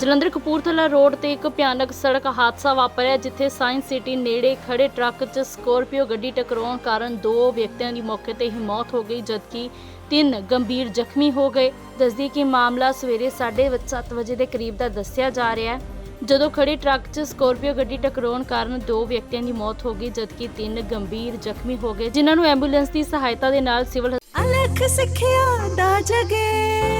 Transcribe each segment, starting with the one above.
Jalandhar Kapurthala road ਤੇ ਇੱਕ ਭਿਆਨਕ ਸੜਕ ਹਾਦਸਾ ਵਾਪਰਿਆ, ਜਿੱਥੇ ਸਾਇੰਸ ਸਿਟੀ ਨੇੜੇ ਖੜੇ ਟਰੱਕ 'ਚ ਸਕੋਰਪੀਓ ਗੱਡੀ ਟਕਰਾਉਣ ਕਾਰਨ ਦੋ ਵਿਅਕਤੀਆਂ ਦੀ ਮੌਕੇ ਤੇ ਹੀ ਮੌਤ ਹੋ ਗਈ, ਜਦਕਿ ਤਿੰਨ ਗੰਭੀਰ ਜ਼ਖਮੀ ਹੋ ਗਏ। ਦੱਸਦੀ ਕਿ ਮਾਮਲਾ ਸਵੇਰੇ 7:30 ਵਜੇ ਦੇ ਕਰੀਬ ਦਾ ਦੱਸਿਆ ਜਾ ਰਿਹਾ ਹੈ। ਜਦੋਂ ਖੜੇ ਟਰੱਕ 'ਚ ਸਕੋਰਪੀਓ ਗੱਡੀ ਟਕਰਾਉਣ ਕਾਰਨ ਦੋ ਵਿਅਕਤੀਆਂ ਦੀ ਮੌਤ ਹੋ ਗਈ, ਜਦਕਿ ਤਿੰਨ ਗੰਭੀਰ ਜ਼ਖਮੀ ਹੋ ਗਏ, ਜਿਨ੍ਹਾਂ ਨੂੰ ਐਂਬੂਲੈਂਸ ਦੀ ਸਹਾਇਤਾ ਦੇ ਨਾਲ ਸਿਵਲ ਅਲਖ ਸਿੱਖਿਆ ਦਾ ਜਗੇ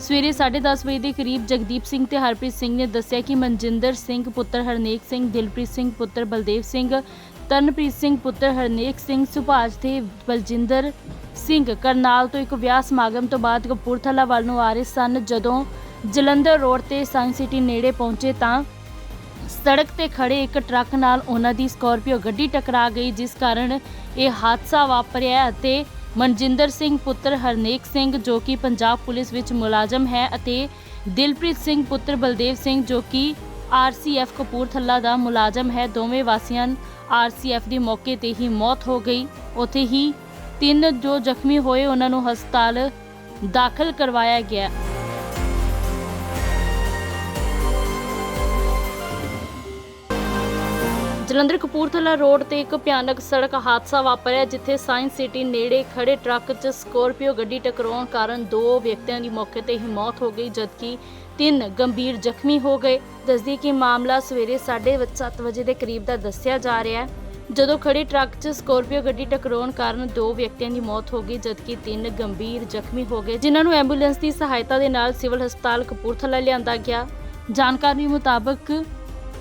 ਸਵੇਰੇ 10:30 ਵਜੇ ਦੇ ਕਰੀਬ ਜਗਦੀਪ ਸਿੰਘ ਤੇ ਹਰਪ੍ਰੀਤ ਸਿੰਘ ਨੇ ਦੱਸਿਆ ਕਿ ਮਨਜਿੰਦਰ ਸਿੰਘ, ਪੁੱਤਰ ਹਰਨੇਕ ਸਿੰਘ, ਦਿਲਪ੍ਰੀਤ ਸਿੰਘ, ਪੁੱਤਰ ਬਲਦੇਵ ਸਿੰਘ, ਤਰਨਪ੍ਰੀਤ ਸਿੰਘ, ਪੁੱਤਰ ਹਰਨੇਕ ਸਿੰਘ, ਸੁਭਾਸ਼ ਤੇ ਬਲਜਿੰਦਰ ਸਿੰਘ ਕਰਨਾਲ ਤੋਂ ਇੱਕ ਵਿਆਹ ਸਮਾਗਮ ਤੋਂ ਬਾਅਦ ਕਪੂਰਥਲਾ ਵੱਲ ਨੂੰ ਆ ਰਹੇ ਸਨ। ਜਦੋਂ ਜਲੰਧਰ ਰੋਡ ਤੇ ਸਾਇੰਸ ਸਿਟੀ ਨੇੜੇ ਪਹੁੰਚੇ ਤਾਂ ਸੜਕ ਤੇ ਖੜੇ ਇੱਕ ਟਰੱਕ ਨਾਲ ਉਹਨਾਂ ਦੀ ਸਕਾਰਪੀਓ ਗੱਡੀ ਟਕਰਾ ਗਈ, ਜਿਸ ਕਾਰਨ ਇਹ ਹਾਦਸਾ ਵਾਪਰਿਆ ਅਤੇ ਮਨਜਿੰਦਰ ਸਿੰਘ ਪੁੱਤਰ ਹਰਨੇਕ ਸਿੰਘ, ਜੋ ਕਿ ਪੰਜਾਬ ਪੁਲਿਸ ਵਿੱਚ ਮੁਲਾਜ਼ਮ ਹੈ, ਅਤੇ ਦਿਲਪ੍ਰੀਤ ਸਿੰਘ ਪੁੱਤਰ ਬਲਦੇਵ ਸਿੰਘ, ਜੋ ਕਿ ਆਰਸੀਐਫ ਕਪੂਰਥਲਾ ਦਾ ਮੁਲਾਜ਼ਮ ਹੈ। ਦੋਵੇਂ ਵਾਸੀਆਂ ਆਰਸੀਐਫ ਦੀ ਮੌਕੇ ਤੇ ਹੀ ਮੌਤ ਹੋ ਗਈ। ਉੱਥੇ ਹੀ ਤਿੰਨ ਜੋ ਜ਼ਖਮੀ ਹੋਏ, ਉਹਨਾਂ ਨੂੰ ਹਸਪਤਾਲ ਦਾਖਲ ਕਰਵਾਇਆ ਗਿਆ। ਜਲੰਧਰ ਕਪੂਰਥਲਾ ਰੋਡ ਤੇ ਇੱਕ ਭਿਆਨਕ ਸੜਕ ਹਾਦਸਾ ਵਾਪਰਿਆ, ਜਿੱਥੇ ਸਾਇੰਸ ਸਿਟੀ ਨੇੜੇ ਖੜੇ ਟਰੱਕ 'ਚ ਸਕੋਰਪੀਓ ਗੱਡੀ ਟਕਰਾਉਣ ਕਾਰਨ ਦੋ ਵਿਅਕਤੀਆਂ ਦੀ ਮੌਕੇ ਤੇ ਹੀ ਮੌਤ ਹੋ ਗਈ, ਜਦਕਿ ਤਿੰਨ ਗੰਭੀਰ ਜ਼ਖਮੀ ਹੋ ਗਏ। ਦੱਸਦੀ ਕਿ ਮਾਮਲਾ ਸਵੇਰੇ 7:30 ਵਜੇ ਦੇ ਕਰੀਬ ਦਾ ਦੱਸਿਆ ਜਾ ਰਿਹਾ ਹੈ। ਜਦੋਂ ਖੜੇ ਟਰੱਕ 'ਚ ਸਕੋਰਪੀਓ ਗੱਡੀ ਟਕਰਾਉਣ ਕਾਰਨ ਦੋ ਵਿਅਕਤੀਆਂ ਦੀ ਮੌਤ ਹੋ ਗਈ, ਜਦਕਿ ਤਿੰਨ ਗੰਭੀਰ ਜ਼ਖਮੀ ਹੋ ਗਏ, ਜਿਨ੍ਹਾਂ ਨੂੰ ਐਂਬੂਲੈਂਸ ਦੀ ਸਹਾਇਤਾ ਦੇ ਨਾਲ ਸਿਵਲ ਹਸਪਤਾਲ ਕਪੂਰਥਲਾ ਲਿਆਂਦਾ ਗਿਆ। ਜਾਣਕਾਰੀ ਮੁਤਾਬਕ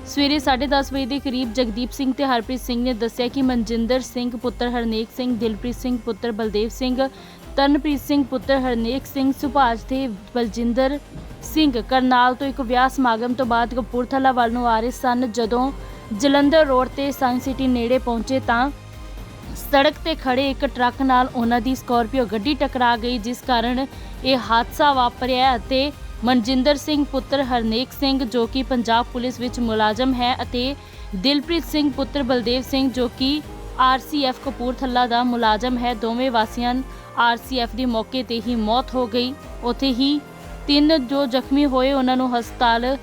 ਸਵੇਰੇ 10:30 ਵਜੇ ਦੇ ਕਰੀਬ ਜਗਦੀਪ ਸਿੰਘ ਤੇ ਹਰਪ੍ਰੀਤ ਸਿੰਘ ਨੇ ਦੱਸਿਆ ਕਿ ਮਨਜਿੰਦਰ ਸਿੰਘ ਪੁੱਤਰ, ਹਰਨੇਕ ਸਿੰਘ, ਦਿਲਪ੍ਰੀਤ ਸਿੰਘ ਪੁੱਤਰ, ਬਲਦੇਵ ਸਿੰਘ, ਤਰਨਪ੍ਰੀਤ ਸਿੰਘ ਪੁੱਤਰ, ਹਰਨੇਕ ਸਿੰਘ, ਸੁਭਾਸ਼ ਤੇ ਬਲਜਿੰਦਰ ਸਿੰਘ ਕਰਨਾਲ ਤੋਂ ਇੱਕ ਵਿਆਹ ਸਮਾਗਮ ਤੋਂ ਬਾਅਦ ਕਪੂਰਥਲਾ ਵੱਲ ਨੂੰ ਆ ਰਹੇ ਸਨ। ਜਦੋਂ ਜਲੰਧਰ ਰੋਡ ਤੇ ਸਾਇੰਸ ਸਿਟੀ ਨੇੜੇ ਪਹੁੰਚੇ ਤਾਂ ਸੜਕ ਤੇ ਖੜੇ ਇੱਕ ਟਰੱਕ ਨਾਲ ਉਹਨਾਂ ਦੀ ਸਕਾਰਪੀਓ ਗੱਡੀ ਟਕਰਾ ਗਈ, ਜਿਸ ਕਾਰਨ ਇਹ ਹਾਦਸਾ ਵਾਪਰਿਆ ਅਤੇ ਮਨਜਿੰਦਰ ਸਿੰਘ ਪੁੱਤਰ ਹਰਨੇਕ ਸਿੰਘ, ਜੋ ਕਿ ਪੰਜਾਬ ਪੁਲਿਸ ਵਿੱਚ ਮੁਲਾਜ਼ਮ ਹੈ, ਅਤੇ ਦਿਲਪ੍ਰੀਤ ਸਿੰਘ ਪੁੱਤਰ ਬਲਦੇਵ ਸਿੰਘ, ਜੋ ਕਿ ਆਰਸੀਐਫ ਕਪੂਰਥਲਾ ਦਾ ਮੁਲਾਜ਼ਮ ਹੈ। ਦੋਵੇਂ ਵਾਸੀਆਂ ਆਰਸੀਐਫ ਦੀ ਮੌਕੇ ਤੇ ਹੀ ਮੌਤ ਹੋ ਗਈ। ਉੱਥੇ ਹੀ ਤਿੰਨ ਜੋ ਜ਼ਖਮੀ ਹੋਏ, ਉਹਨਾਂ ਨੂੰ ਹਸਪਤਾਲ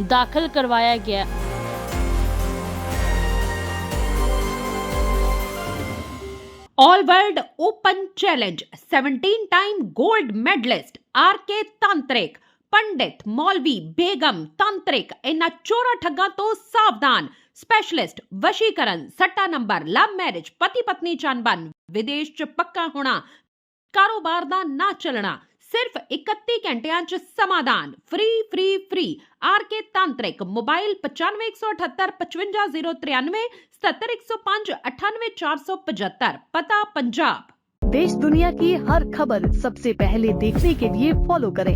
ਦਾਖਲ ਕਰਵਾਇਆ ਗਿਆ। All World Open Challenge 17 time gold medalist RK Tantrik ਪੰਡਿਤ ਮੌਲਵੀ ਬੇਗਮ ਤੰਤਰਿਕ ਇਹਨਾਂ ਚੋਰਾ ਠੱਗਾਂ ਤੋਂ ਸਾਵਧਾਨ ਸਪੈਸ਼ਲਿਸਟ ਵਸ਼ੀਕਰਨ ਸੱਟਾ ਨੰਬਰ ਲਵ ਮੈਰਿਜ ਪਤੀ ਪਤਨੀ ਚੰਬਨ ਵਿਦੇਸ਼ ਚ ਪੱਕਾ ਹੋਣਾ ਕਾਰੋਬਾਰ ਦਾ ਨਾ ਚੱਲਣਾ ਸਿਰਫ 31 ਘੰਟਿਆਂ ਚ ਸਮਾਧਾਨ free free free RK ਤਾਂਤਰਿਕ mobile 9518 55093 77105 98475 ਪਤਾ ਪੰਜਾਬ देश दुनिया की हर खबर सबसे पहले देखने के लिए फॉलो करें